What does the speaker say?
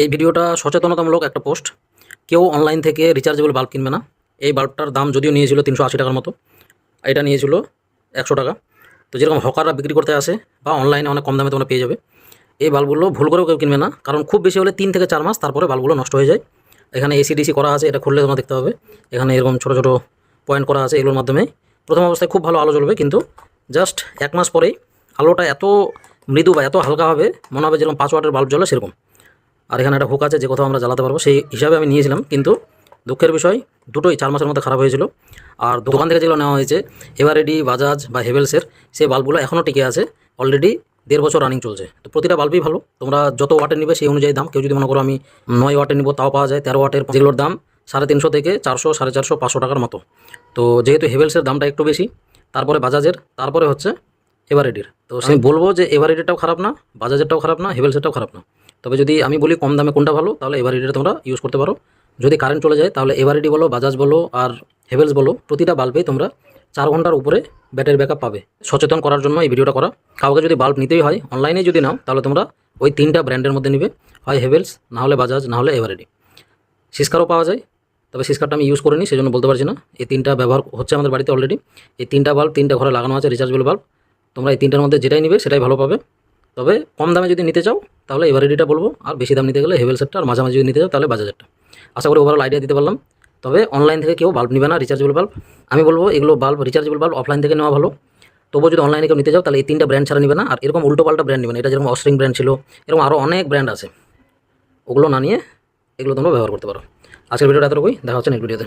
এই ভিডিওটা সচেতনতামূলক একটা পোস্ট। কেউ অনলাইন থেকে রিচার্জেবল বাল্ব কিনবে না। এই বাল্বটার দাম যদিও নিয়েছিল তিনশো আশি টাকার মতো, এটা নিয়েছিল একশো টাকা। তো যেরকম হকাররা বিক্রি করতে আসে বা অনলাইনে অনেক কম দামে তোমরা পেয়ে যাবে, এই বাল্বগুলো ভুল করেও কেউ কিনবে না। কারণ খুব বেশি হলে তিন থেকে চার মাস তারপরে বাল্বগুলো নষ্ট হয়ে যায়। এখানে এসিডিসি করা আছে, এটা খুললে তোমরা দেখতে পাবে। এখানে এরকম ছোটো ছোটো পয়েন্ট করা আছে এগুলোর মাধ্যমে। প্রথম অবস্থায় খুব ভালো আলো জ্বলবে, কিন্তু জাস্ট এক মাস পরেই আলোটা এত মৃদু বা এত হালকা হবে, মনে হবে যেরকম পাঁচ ওয়াটের বাল্ব জ্বলে সেরকম। আর এখানে একটা হুক আছে, যে কোথাও আমরা জ্বালাতে পারব, সেই হিসাবে আমি নিয়েছিলাম। কিন্তু দুঃখের বিষয়, দুটোই চার মাসের মধ্যে খারাপ হয়েছিল। আর দোকান থেকে যেগুলো নেওয়া হয়েছে এভারেডি বাজাজ বা হেভেলসের, সেই বাল্বগুলো এখনও টিকে আছে। অলরেডি দেড় বছর রানিং চলছে। তো প্রতিটা বাল্বই ভালো। তোমরা যত ওয়াটের নিবে সেই অনুযায়ী দাম। কেউ যদি মনে করো আমি নয় ওয়াটের নিবো, তাও পাওয়া যায় তেরো ওয়াটের। যেগুলোর দাম সাড়ে তিনশো থেকে চারশো, সাড়ে চারশো, পাঁচশো টাকার মতো। তো যেহেতু হেভেলসের দামটা একটু বেশি, তারপরে বাজাজের, তারপরে হচ্ছে এভারেডির তো আমি বলব যে এভারেডিটাও খারাপ না, বাজাজেরটাও খারাপ না, হেভেলসেরটাও খারাপ না। তবে যদি আমি বলি কম দামে কোনটা ভালো, তাহলে এভারেডিটা তোমরা ইউজ করতে পারো। যদি কারেন্ট চলে যায়, তাহলে এভারেডি বলো বাজাজ বলো, আর হেভেলস বলো, প্রতিটা বাল্বেই তোমরা চার ঘণ্টার উপরে ব্যাটারি ব্যাকআপ পাবে। সচেতন করার জন্য এই ভিডিওটা করা। কাউকে যদি বাল্ব নিতেই হয় অনলাইনে যদি নাও, তাহলে তোমরা ওই তিনটা ব্র্যান্ডের মধ্যে নিবে। হয় হেভেলস না হলে বাজাজ না হলে এভারেডি সিস্কারও পাওয়া যায়, তবে সিস্কারটা আমি ইউজ করিনি সেই জন্য বলতে পারছি না। এই তিনটা ব্যবহার হচ্ছে আমাদের বাড়িতে অলরেডি এই তিনটা বাল্ব তিনটা ঘরে লাগানো আছে রিচার্জেবল বাল্ব তোমরা এই তিনটার মধ্যে যেটাই নিবে, সেটাই ভালো পাবে। তবে কম দামে যদি নিতে চাও, তাহলে এভারেডিটা বলব। আর বেশি দাম নিতে গেলে হেভেল সেটটা, আর মাঝামাঝি যদি নিতে চাও, তাহলে বাজাজেরটা আশা করি ওভারঅল আইডিয়া দিতে পারলাম। তবে অনলাইন থেকে কেউ বাল্ব নিবে না রিচার্জেবল বাল্ব আমি বলব, এগুলো বাল্ব রিচার্জেবল বাল্ব অফলাইন থেকে নেওয়া ভালো। তবুও যদি অনলাইনে কেউ নিতে চাও, তাহলে এই তিনটা ব্র্যান্ড ছাড়া নিবে না। আর এরকম উল্টো পাল্টা ব্র্যান্ড নেবে না। এটা যেরকম অস্ট্রিং ব্র্যান্ড ছিল, এরকম আরও অনেক ব্র্যান্ড আছে। ওগুলো না নিয়ে এগুলো তোমরা ব্যবহার করতে পারো। আজকের ভিডিওটা এতটুকুই। দেখা হচ্ছে নেক্সট ভিডিওতে